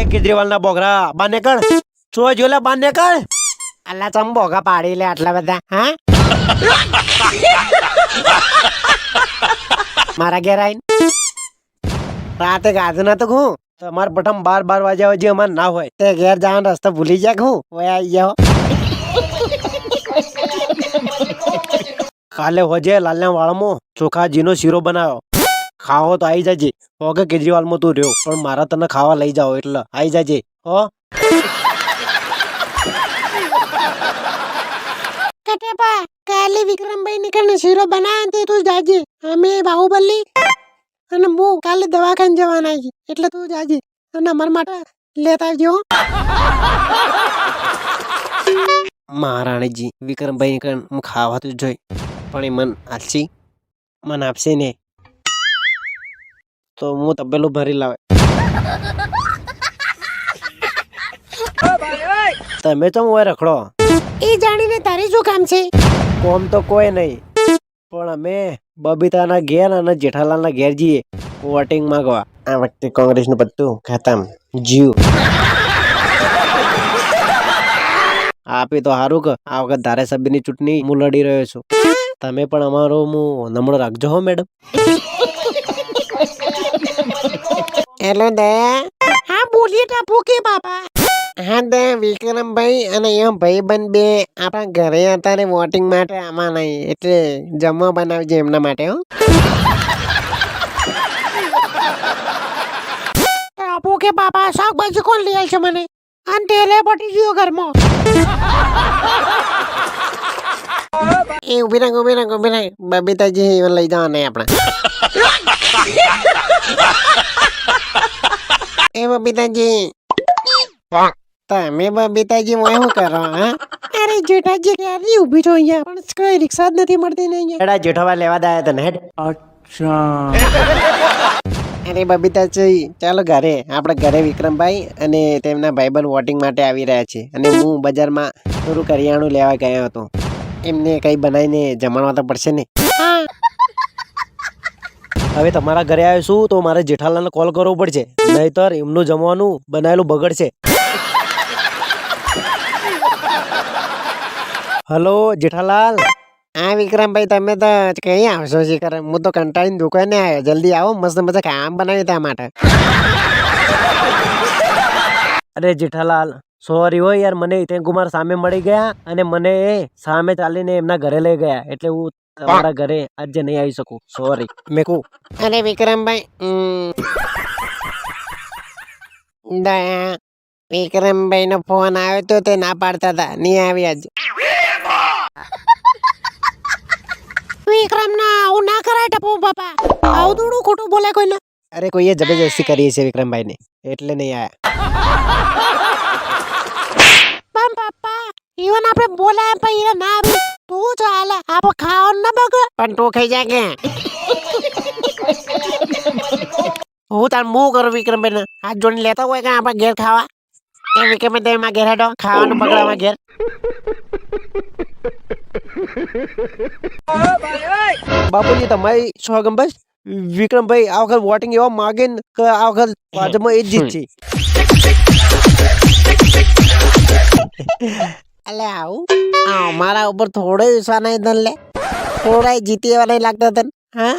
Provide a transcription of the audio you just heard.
એ કેજરીવાલના બોગરા. બાર નીકળ ચો જોલા બાર નીકળ અલ્લા ચમ બોગા પાડી લે આટલા બધા, હા? મારા ઘેર આવીને રાતે ગાજ ના તો હું. તમાર પઠમ બાર બાર વાગ્યા જે અમાર ના હોય. તે ઘેર જવાનો રસ્તો ભૂલી જાય હું? વયા આવી જાઓ કાલે હોજે લાલના વાળમાં ચોખાજીનો શીરો બનાવ્યો. ખાવો તો આવી જાજે. હોગે કેજરીવાલમાં તું રહ્યો. પણ મારા તને ખાવા લઈ જાઓ એટલે આવી જાજે. હો? કટેપા કાલે વિક્રમભાઈ નીકળને શીરો બનાવે તે તું જાજે. અમે બાહુબલી અને હું કાલે દવાખાને જવાના છે એટલે તું જાજે. અને અમારા માટે લેતા આવજો. મહારાણીજી વિક્રમભાઈ હું ખાવા તો જોઈ. પણ એ મન આલસી. મન આપશે ને. તો હું તબેલું ભરી લાવે. તમે તો હું રખડો. એ જાણીને તારે શું કામ છે? કોમ તો કોઈ નહીં. પણ અમે બબીતાના ઘેર અને જેઠાલાલના ઘેર જઈએ. વોટિંગ માંગવા. આ વખતે કોંગ્રેસનું પત્તું ખતમ. જીવ. આપી તો સારું કે. આ વખત ધારાસભ્યની ચૂંટણી હું લડી રહ્યો છું. તમે પણ અમારો હું નમણો રાખજો હો મેડમ. હેલો દયા હા બોલીએ ટાપુ કે બાપા. હા દયા વિક્રમભાઈ અને એ ભાઈબંધ બે આપણા ઘરે અત્યારે વોટિંગ માટે આમાં નહીં એટલે જમવા બનાવજે એમના માટે હો. ટાપુ કે બાપા શાકભાજી કોણ લઈ આવશે મને? અને તેલે પટી ગયો ઘરમાં. એ ઊભી રાખ ઊભી રાખ ઊભી રાખ. બબીતાજી લઈ જવાના આપણે. બબીતાજી તમે બબીતાજી હું શું કરો હા? અરે જેઠાજી ક્યારની ઊભી છો અહીંયા. પણ કઈ રિક્ષા જ નથી મળતી ને અહીંયા. એડા જેઠાવા લેવા દાયા તને હેડ. અરે બબીતાજી ચાલો ઘરે. આપણે ઘરે વિક્રમભાઈ અને તેમના ભાઈબંધ વોટિંગ માટે આવી રહ્યા છે. અને હું બજારમાં થોડું કરિયાણું લેવા ગયો હતો. એમને કઈ બનાવીને જમાડવા તો પડશે ને? હવે તમારા ઘરે આવીશું તો મારે જેઠાલાલને કોલ કરવો પડશે. નહીતર એમનું જમવાનું બનાવેલું બગડશે. હલો જેઠાલાલ? હા વિક્રમભાઈ તમે તો કઈ આવશો શીખર? હું તો કંટાળીને દુકાને આવ્યો. જલ્દી આવો મસ્ત મસ્ત કામ બનાવી ત્યાં માટે. અરે જેઠાલાલ સોરી હો યાર મને હિતેન કુમાર સામે મળી ગયા અને મને એ સામે ચાલીને એમના ઘરે લઈ ગયા. એટલે હું તમારા ઘરે આજે નહીં આવી શકું. સોરી મેં કહું અરે વિક્રમભાઈ દયા. વિક્રમભાઈ નો ફોન આવ્યો તો તે ના પાડતા હતા. નહીં આવી આજ. વિક્રમ ના આવું ના કરાય ટપુ બાપા. આવું થોડું ખોટું બોલે કોઈ ને. અરે કોઈએ જબરજસ્તી કરી છે વિક્રમભાઈને. એટલે નહીં આયા. પણ પપ્પા ઈવન આપણે બોલાય પણ એને ના આવી તું ચાલે આપણે ખાવાનું ના બગ પણ તું ખાઈ જા કે હું તાર મું કરું વિક્રમભાઈ ને હાથ જોડીને લેતા હોય કે આપણે ઘેર ખાવા? એ વિક્રમભાઈ તમે મારા ઘેર હેડો. ખાવાનું બગડામાં ઘેર. બાપુજી તમારી સોગમ બસ. વિક્રમભાઈ આ વખત વોટિંગ એવા માગે ને કે આ વખત ભાજપમાં એ જ જીતશે. અલે આવું. આ મારા ઉપર થોડો વિશ્વાસ નહીં તને લે. થોડા જીતી એવા નહીં લાગતા તને, હા?